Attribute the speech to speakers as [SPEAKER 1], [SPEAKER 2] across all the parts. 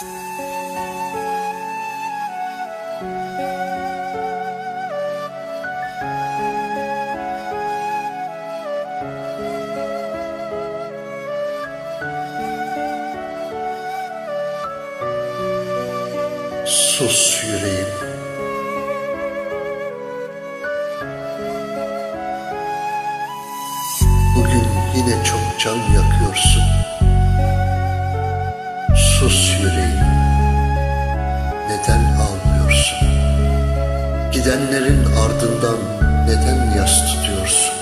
[SPEAKER 1] Sus yüreğim. Bugün yine çok can yakıyorsun. Gidenlerin ardından neden yas tutuyorsun?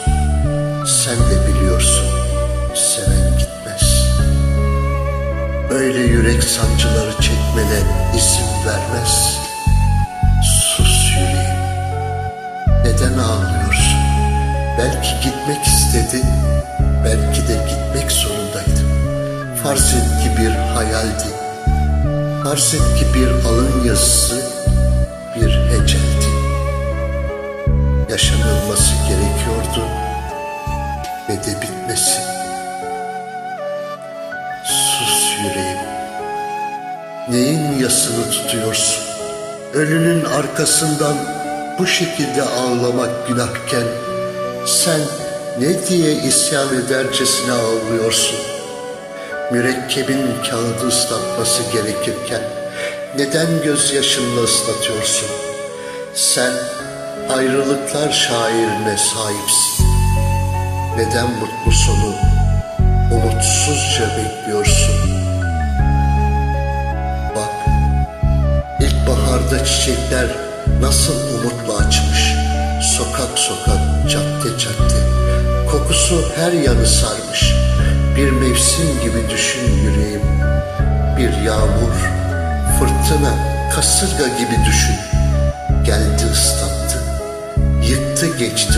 [SPEAKER 1] Sen de biliyorsun, seven gitmez. Böyle yürek sancıları çekmene izin vermez. Sus yüreğim. Neden ağlıyorsun? Belki gitmek istedi, belki de gitmek zorundaydı. Farz et ki bir hayaldi. Farz et ki bir alın yazısı, ve de bitmesi. Sus yüreğim. Neyin yasını tutuyorsun? Ölünün arkasından bu şekilde ağlamak günahken sen ne diye isyan edercesine ağlıyorsun? Mürekkebin kağıdı ıslatması gerekirken neden gözyaşınla ıslatıyorsun? Sen ayrılıklar şairine sahipsin. Neden mutlu sonu umutsuzca bekliyorsun? Bak, ilkbaharda çiçekler nasıl umutla açmış. Sokak sokak, cadde cadde. Kokusu her yanı sarmış. Bir mevsim gibi düşün yüreğim. Bir yağmur, fırtına, kasırga gibi düşün. Geldi ıslattı, yıktı geçti.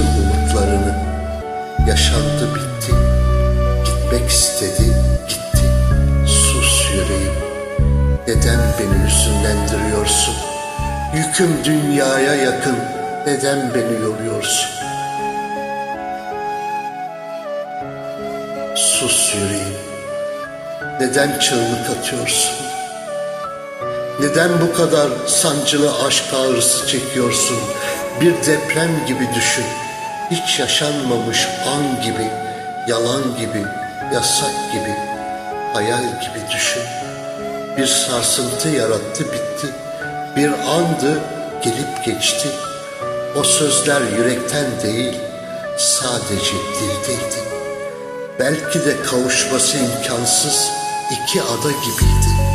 [SPEAKER 1] Yaşandı bitti, gitmek istedi, gitti. Sus yüreğim, neden beni hüzünlendiriyorsun? Yüküm dünyaya yakın, neden beni yoruyorsun? Sus yüreğim, neden çığlık atıyorsun? Neden bu kadar sancılı aşk ağrısı çekiyorsun? Bir deprem gibi düşün. Hiç yaşanmamış an gibi, yalan gibi, yasak gibi, hayal gibi düşün. Bir sarsıntı yarattı bitti. Bir andı gelip geçti. O sözler yürekten değil, sadece dildeydi. Belki de kavuşması imkansız iki ada gibiydi.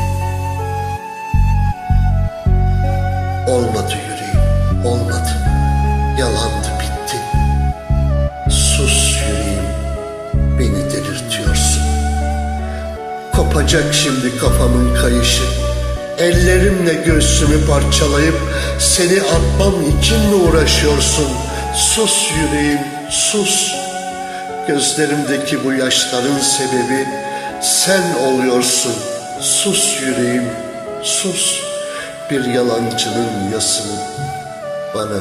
[SPEAKER 1] Kopacak şimdi kafamın kayışı. Ellerimle göğsümü parçalayıp seni atmam için mi uğraşıyorsun? Sus yüreğim, sus. Gözlerimdeki bu yaşların sebebi sen oluyorsun. Sus yüreğim, sus. Bir yalancının yasını bana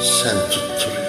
[SPEAKER 1] sen tutturuyorsun.